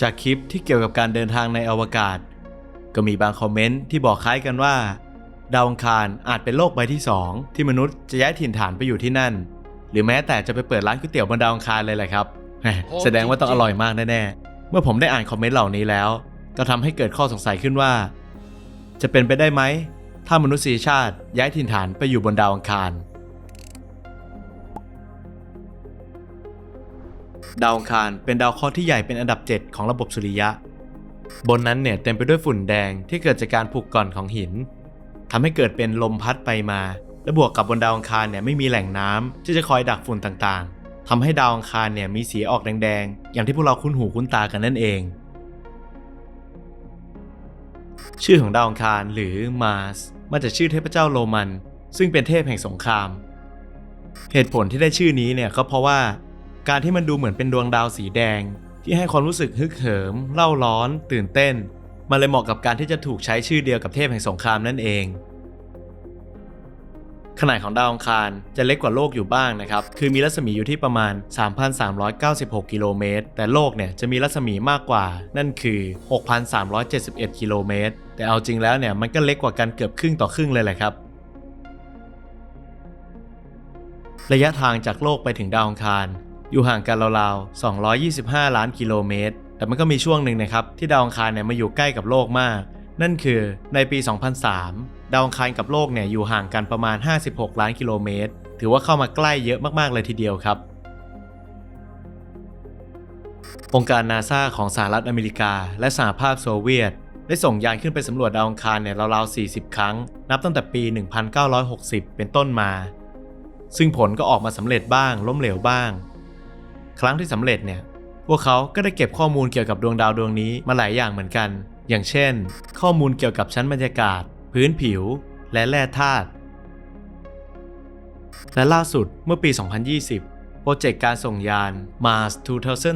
จากคลิปที่เกี่ยวกับการเดินทางในอวกาศ ก็มีบางคอมเมนต์ที่บอกคล้ายกันว่า ดาวอังคารอาจเป็นโลกใบที่ 2 ที่มนุษย์จะย้ายถิ่นฐานไปอยู่ที่นั่น หรือแม้แต่จะไปเปิดร้านก๋วยเตี๋ยวบนดาวอังคารเลยแหละครับแสดงว่าต้องอร่อยมากแน่ๆเมื่อผมได้อ่านคอมเมนต์เหล่านี้แล้ว ก็ทำให้เกิดข้อสงสัยขึ้นว่า จะเป็นไปได้ไหมถ้ามนุษยชาติย้ายถิ่นฐานไปอยู่บนดาวอังคาร ดาวอังคารเป็นดาวเคราะห์ที่ใหญ่เป็นอันดับ 7 ของระบบสุริยะ บนนั้นเนี่ยเต็มไปด้วยฝุ่นแดงที่เกิดจากการผุกก่อนของหินทำให้เกิดเป็นลมพัดไปมา และบวกกับบนดาวอังคารเนี่ยไม่มีแหล่งน้ำที่จะคอยดักฝุ่นต่างๆทำให้ดาวอังคารเนี่ยมีสีออกแดงๆ อย่างที่พวกเราคุ้นหูคุ้นตากันนั่นเอง ชื่อของดาวอังคารหรือมาร์สมาจากชื่อเทพเจ้าโรมัน ซึ่งเป็นเทพแห่งสงครามเหตุผลที่ได้ชื่อนี้เนี่ยก็เพราะว่า การที่มันดูเหมือนเป็นดวงดาวสีแดง ที่ให้ความรู้สึกฮึกเหิมเล่าร้อน ตื่นเต้น มันเลยเหมาะกับการที่จะถูกใช้ชื่อเดียวกับเทพแห่งสงครามนั่นเอง ขนาดของดาวอังคารจะเล็กกว่าโลกอยู่บ้างนะครับ คือมีรัศมีอยู่ที่ประมาณ 3,396 กิโลเมตร แต่โลกเนี่ยจะมีรัศมีมากกว่า นั่นคือ 6,371 กิโลเมตร แต่เอาจริงแล้วเนี่ยมันก็เล็กกว่ากันเกือบครึ่งต่อครึ่งเลยแหละครับระยะทางจากโลกไปถึงดาวอังคาร อยู่ห่างกันราวๆ 225 ล้านกิโลเมตร แต่มันก็มีช่วงหนึ่งนะครับ ที่ดาวอังคารเนี่ยมาอยู่ใกล้กับโลกมาก นั่นคือในปี 2003 ดาวอังคารกับโลกเนี่ยอยู่ห่างกันประมาณ 56 ล้านกิโลเมตร ถือว่าเข้ามาใกล้เยอะมากๆเลยทีเดียวครับ องค์การนาซาของสหรัฐอเมริกา และสหภาพโซเวียต ได้ส่งยานขึ้นไปสำรวจดาวอังคารเนี่ยราวๆ 40 ครั้ง นับตั้งแต่ปี 1960 เป็นต้นมา ซึ่งผลก็ออกมาสำเร็จบ้าง ล้มเหลวบ้าง ครั้งที่สำเร็จเนี่ย พวกเขาก็ได้เก็บข้อมูลเกี่ยวกับดวงดาวดวงนี้มาหลายอย่างเหมือนกัน อย่างเช่น ข้อมูลเกี่ยวกับชั้นบรรยากาศ พื้นผิว และแร่ธาตุ และล่าสุดเมื่อปี 2020 โปรเจกต์การส่งยาน Mars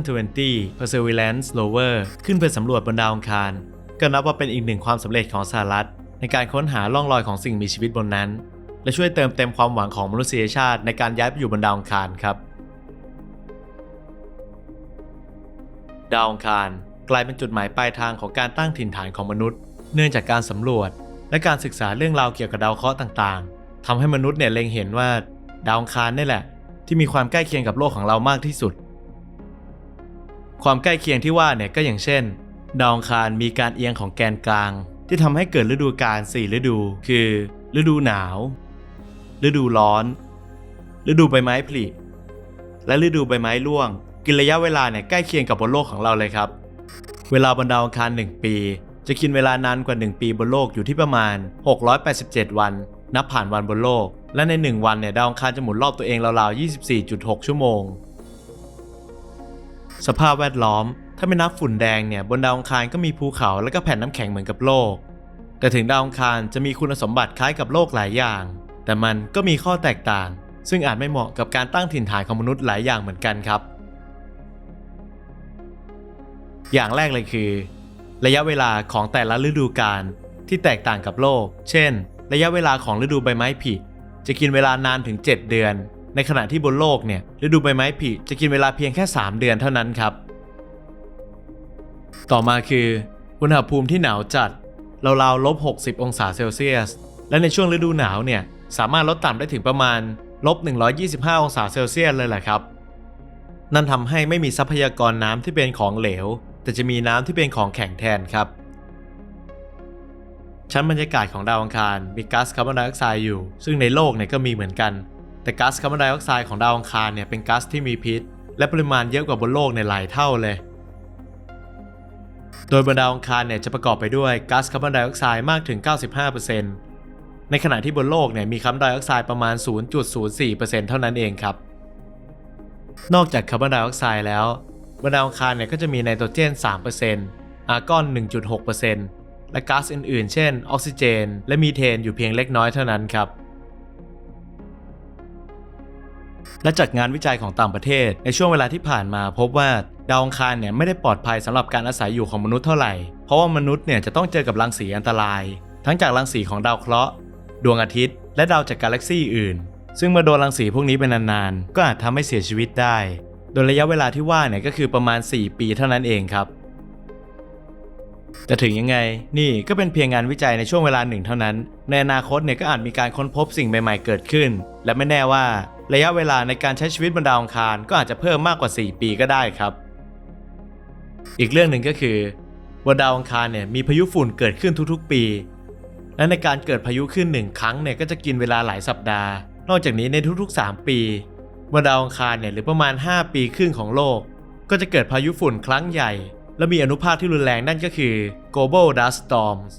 2020 Perseverance Rover ขึ้นไปสำรวจบนดาวอังคาร ก็นับว่าเป็นอีกหนึ่งความสำเร็จของสหรัฐ ในการค้นหาร่องรอยของสิ่งมีชีวิตบนนั้น และช่วยเติมเต็มความหวังของมนุษยชาติในการย้ายไปอยู่บนดาวอังคารครับ ดาวอังคาร กลายเป็นจุดหมายปลายทางของการตั้งถิ่นฐานของมนุษย์ เนื่องจากการสำรวจ และการศึกษาเรื่องราวเกี่ยวกับดาวเคราะห์ต่างๆทำให้มนุษย์เนี่ยเล็งเห็นว่าดาวอังคารนี่แหละ ที่มีความใกล้เคียงกับโลกของเรามากที่สุด ความใกล้เคียงที่ว่าเนี่ยก็อย่างเช่น ดาวอังคารมีการเอียงของแกนกลาง ที่ทำให้เกิดฤดูกาล4ฤดู คือ ฤดูหนาว ฤดูร้อน ฤดูใบไม้ผลิและฤดูใบไม้ร่วง กินระยะเวลาเนี่ยใกล้เคียงกับบนโลกของเราเลยครับ เวลาบนดาวอังคาร 1 ปี จะกินเวลานานกว่า 1 ปีบนโลกอยู่ที่ประมาณ 687 วัน นับผ่านวันบนโลก และใน 1 วันเนี่ยดาวอังคารจะหมุนรอบตัวเองราวๆ 24.6 ชั่วโมง สภาพแวดล้อม ถ้าไม่นับฝุ่นแดงเนี่ยบนดาวอังคารก็มีภูเขาและก็แผ่นน้ำแข็งเหมือนกับโลก แต่ถึงดาวอังคารจะมีคุณสมบัติคล้ายกับโลกหลายอย่าง แต่มันก็มีข้อแตกต่าง ซึ่งอาจไม่เหมาะกับการตั้งถิ่นฐานของมนุษย์หลายอย่างเหมือนกันครับ อย่างแรกเลยคือ ระยะเวลาของแต่ละฤดูกาลที่แตกต่างกับโลก เช่น ระยะเวลาของฤดูใบไม้ผลิจะกินเวลานานถึง 7 เดือน ในขณะที่บนโลกเนี่ยฤดูใบไม้ผลิจะกินเวลาเพียงแค่ 3 เดือนเท่านั้นครับ ต่อมาคือ อุณหภูมิที่หนาวจัดราวๆลบ 60 องศาเซลเซียส และในช่วงฤดูหนาวเนี่ยสามารถลดต่ำได้ถึงประมาณลบ 125 องศาเซลเซียสเลยแหละครับ นั่นทำให้ไม่มีทรัพยากรน้ำที่เป็นของเหลว แต่จะมีน้ำที่เป็นของแข็งแทนครับ ชั้นบรรยากาศของดาวอังคารมีก๊าซคาร์บอนไดออกไซด์อยู่ ซึ่งในโลกเนี่ยก็มีเหมือนกัน แต่ก๊าซคาร์บอนไดออกไซด์ของดาวอังคารเนี่ยเป็นก๊าซที่มีพิษ และปริมาณเยอะกว่าบนโลกในหลายเท่าเลย โดยบนดาวอังคารเนี่ยจะประกอบไปด้วยก๊าซคาร์บอนไดออกไซด์มากถึง 95%ในขณะที่บนโลกเนี่ยมีคาร์บอนไดออกไซด์ประมาณ 0.04%เท่านั้นเองครับนอกจากคาร์บอนไดออกไซด์แล้ว บนดาวอังคารเนี่ยก็จะมีไนโตรเจน 3%อาร์กอน 1.6%และก๊าซอื่นๆ เช่น ออกซิเจน และมีเทนอยู่เพียงเล็กน้อยเท่านั้นครับ และจากงานวิจัยของต่างประเทศ ในช่วงเวลาที่ผ่านมาพบว่าดาวอังคารเนี่ยไม่ได้ปลอดภัยสำหรับการอาศัยอยู่ของมนุษย์เท่าไหร่ เพราะว่ามนุษย์เนี่ยจะต้องเจอกับรังสีอันตราย ทั้งจากรังสีของดาวเคราะห์ ดวงอาทิตย์ และดาวจากกาแล็กซี่อื่น ซึ่งเมื่อโดนรังสีพวกนี้เป็นนานๆ ก็อาจทำให้เสียชีวิตได้ โดยระยะเวลาที่ว่าเนี่ยก็คือประมาณ 4 ปีเท่านั้นเองครับ แต่ถึงยังไงนี่ก็เป็นเพียงงานวิจัยในช่วงเวลาหนึ่งเท่านั้น ในอนาคตเนี่ยก็อาจมีการค้นพบสิ่งใหม่ๆเกิดขึ้น และไม่แน่ว่าระยะเวลาในการใช้ชีวิตบนดาวอังคารก็อาจจะเพิ่มมากกว่า 4 ปีก็ได้ครับ อีกเรื่องหนึ่งก็คือบนดาวอังคารเนี่ยมีพายุฝุ่นเกิดขึ้นทุกๆ ปี และในการเกิดพายุขึ้นหนึ่งครั้งเนี่ยก็จะกินเวลาหลายสัปดาห์ นอกจากนี้ในทุกๆ 3 ปี บนดาวอังคารเนี่ยหรือประมาณ 5 ปีครึ่งของโลก ก็จะเกิดพายุฝุ่นครั้งใหญ่ และมีอนุภาคที่รุนแรงนั่นก็คือ global dust storms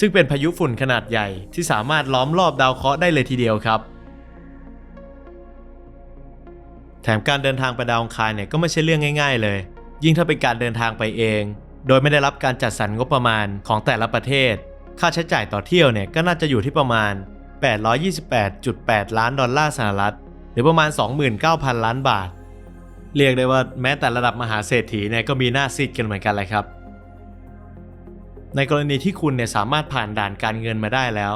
ซึ่งเป็นพายุฝุ่นขนาดใหญ่ที่สามารถล้อมรอบดาวเคราะห์ได้เลยทีเดียวครับ แถมการเดินทางไปดาวอังคารเนี่ยก็ไม่ใช่เรื่องง่าย ๆ เลย ยิ่งถ้าเป็นการเดินทางไปเอง โดยไม่ได้รับการจัดสรรงบประมาณของแต่ละประเทศ ค่าใช้จ่ายต่อเที่ยวเนี่ยก็น่าจะอยู่ที่ประมาณ 828.8 ล้านดอลลาร์สหรัฐ รือประมาณ 29,000 ล้านบาท เรียกได้ว่าแม้แต่ระดับมหาเศรษฐีเนี่ยก็มีหน้าซีดกันเหมือนกันเลยครับ ในกรณีที่คุณเนี่ยสามารถผ่านด่านการเงินมาได้แล้ว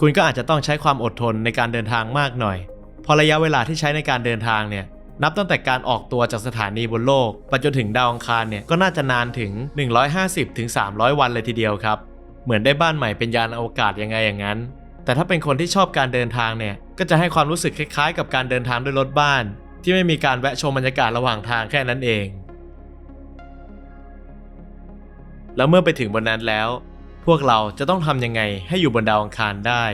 คุณก็อาจจะต้องใช้ความอดทนในการเดินทางมากหน่อยเพราะระยะเวลาที่ใช้ในการเดินทางเนี่ยนับตั้งแต่การออกตัวจากสถานีบนโลกไปจนถึงดาวอังคารเนี่ยก็น่าจะนานถึง 150ถึง300 วันเลยทีเดียวครับ เหมือนได้บ้านใหม่เป็นยานอวกาศยังไงอย่างนั้น แต่ถ้าเป็นคนที่ชอบการเดินทางเนี่ย ก็จะให้ความรู้สึกคล้ายๆ กับการเดินทางด้วยรถบ้าน ที่ไม่มีการแวะชมบรรยากาศระหว่างทางแค่นั้นเอง แล้วเมื่อไปถึงบนนั้นแล้ว พวกเราจะต้องทำยังไงให้อยู่บนดาวอังคารได้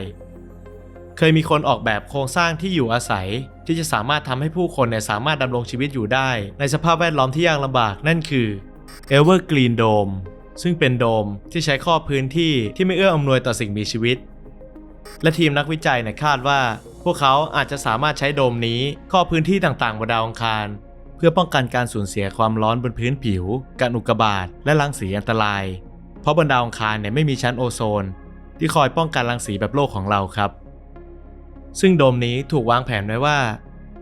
เคยมีคนออกแบบโครงสร้างที่อยู่อาศัยที่จะสามารถทำให้ผู้คนเนี่ยสามารถดำรงชีวิตอยู่ได้ ในสภาพแวดล้อมที่ยากลำบากนั่นคือ Evergreen Dome ซึ่งเป็นโดมที่ใช้ครอบพื้นที่ที่ไม่เอื้ออำนวยต่อสิ่งมีชีวิต และทีมนักวิจัยเนี่ยคาดว่า พวกเขาอาจจะสามารถใช้โดมนี้ครอบพื้นที่ต่างๆบนดาวอังคาร เพื่อป้องกันการสูญเสียความร้อนบนพื้นผิว การอุกกาบาตและรังสีอันตราย เพราะบนดาวอังคารเนี่ยไม่มีชั้นโอโซน ที่คอยป้องกันรังสีแบบโลกของเราครับ ซึ่งโดมนี้ถูกวางแผนไว้ว่า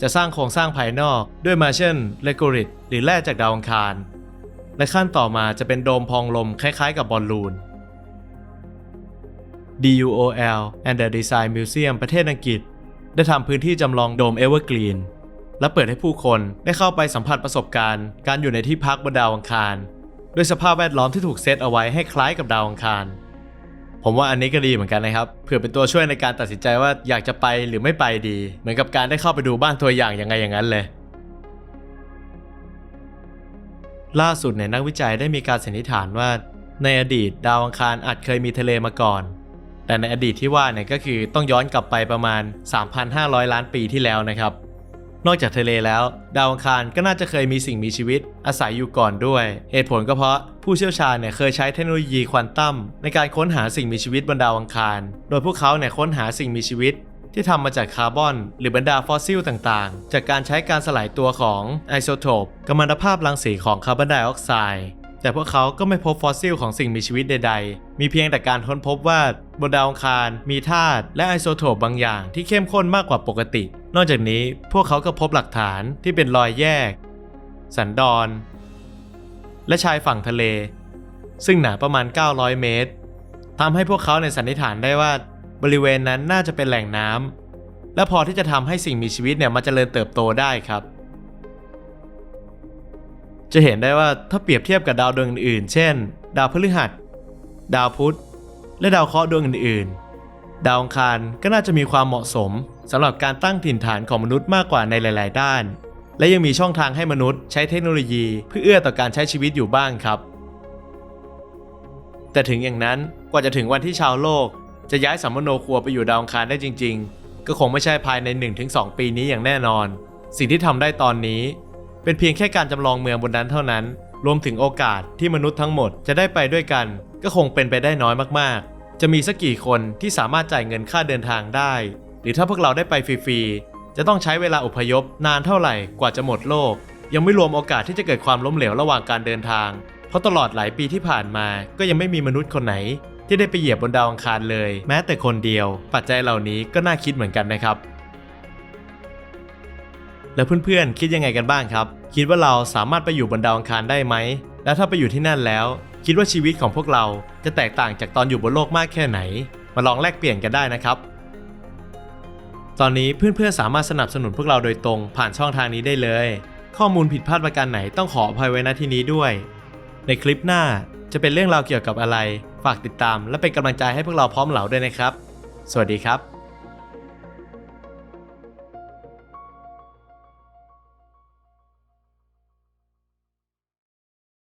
จะสร้างโครงสร้างภายนอกด้วยมาเช่นเลโกริตหรือแร่จากดาวอังคารและขั้นต่อมาจะเป็นโดมพองลมคล้ายๆกับบอลลูน DUOL and the Design Museum ประเทศอังกฤษ ได้ทำพื้นที่จำลองโดมเอเวอร์กรีนและเปิดให้ผู้คนได้เข้าไปสัมผัสประสบการณ์ การอยู่ในที่พักบนดาวอังคารด้วยสภาพแวดล้อมที่ถูกเซตเอาไว้ให้คล้ายกับดาวอังคาร ผมว่าอันนี้ก็ดีเหมือนกันนะครับเผื่อเป็นตัวช่วยในการตัดสินใจว่าอยากจะไปหรือไม่ไปดี เหมือนกับการได้เข้าไปดูบ้านตัวอย่างยังไงอย่างนั้นเลย ล่าสุดเนี่ยนักวิจัยได้มีการสันนิษฐานว่า ในอดีตดาวอังคารอาจเคยมีทะเลมาก่อน แต่ในอดีตที่ว่าเนี่ยก็คือต้องย้อนกลับไปประมาณ 3,500 ล้านปีที่แล้วนะครับ นอกจากทะเลแล้ว ดาวอังคารก็น่าจะเคยมีสิ่งมีชีวิตอาศัยอยู่ก่อนด้วย เหตุผลก็เพราะผู้เชี่ยวชาญเนี่ยเคยใช้เทคโนโลยีควอนตัมในการค้นหาสิ่งมีชีวิตบนดาวอังคาร โดยพวกเขาเนี่ยค้นหาสิ่งมีชีวิตที่ทำมาจากคาร์บอน หรือบรรดาฟอสซิลต่างๆ จากการใช้การสลายตัวของไอโซโทปกัมมันตภาพรังสีของคาร์บอนไดออกไซด์ แต่พวกเขาก็ไม่พบฟอสซิลของสิ่งมีชีวิตใด ๆ มีเพียงแต่การค้นพบว่าบนดาวอังคารมีธาตุและไอโซโทปบางอย่างที่เข้มข้นมากกว่าปกติ นอกจากนี้พวกเขาก็พบหลักฐานที่เป็นรอยแยก สันดอน และชายฝั่งทะเล ซึ่งหนาประมาณ 900 เมตรทำให้พวกเขาในสันนิษฐานได้ว่าบริเวณนั้นน่าจะเป็นแหล่งน้ำและพอที่จะทำให้สิ่งมีชีวิตเนี่ยมาเจริญเติบโตได้ครับ จะเห็นได้ว่าถ้าเปรียบเทียบกับดาวดวงอื่นๆ เช่น ดาวพฤหัส ดาวพุธ และดาวเคราะห์ดวงอื่นๆ ดาวอังคารก็น่าจะมีความเหมาะสมสำหรับการตั้งถิ่นฐานของมนุษย์มากกว่าในหลาย ๆ ด้าน และยังมีช่องทางให้มนุษย์ใช้เทคโนโลยีเพื่อเอื้อต่อการใช้ชีวิตอยู่บ้างครับ แต่ถึงอย่างนั้นกว่าจะถึงวันที่ชาวโลก จะย้ายสัมมโนครัวไปอยู่ดาวอังคารได้จริง ๆ ก็คงไม่ใช่ภายใน 1-2 ปีนี้อย่างแน่นอน สิ่งที่ทำได้ตอนนี้ เป็นเพียงแค่การจำลองเมืองบนนั้นเท่านั้น รวมถึงโอกาสที่มนุษย์ทั้งหมดจะได้ไปด้วยกัน ก็คงเป็นไปได้น้อยมากๆ จะมีสักกี่คนที่สามารถจ่ายเงินค่าเดินทางได้ หรือถ้าพวกเราได้ไปฟรีๆ จะต้องใช้เวลาอพยพนานเท่าไหร่กว่าจะหมดโลก ยังไม่รวมโอกาสที่จะเกิดความล้มเหลวระหว่างการเดินทาง เพราะตลอดหลายปีที่ผ่านมาก็ยังไม่มีมนุษย์คนไหน ที่ได้ไปเหยียบบนดาวอังคารเลย แม้แต่คนเดียว ปัจจัยเหล่านี้ก็น่าคิดเหมือนกันนะครับ แล้วเพื่อนๆ คิดยังไงกันบ้างครับ คิดว่าเราสามารถไปอยู่บนดาวอังคารได้ไหม แล้วถ้าไปอยู่ที่นั่นแล้ว คิดว่าชีวิตของพวกเราจะแตกต่างจากตอนอยู่บนโลกมากแค่ไหน มาลองแลกเปลี่ยนกันได้นะครับ ตอนนี้เพื่อนๆ สามารถสนับสนุนพวกเราโดยตรงผ่านช่องทางนี้ได้เลย ข้อมูลผิดพลาดประการไหนต้องขออภัยไว้ณที่นี้ด้วย ในคลิปหน้าจะเป็นเรื่องราวเกี่ยวกับอะไร ฝากติดตามและเป็นกำลังใจให้พวกเราพร้อมเหล่าด้วยนะครับ สวัสดีครับ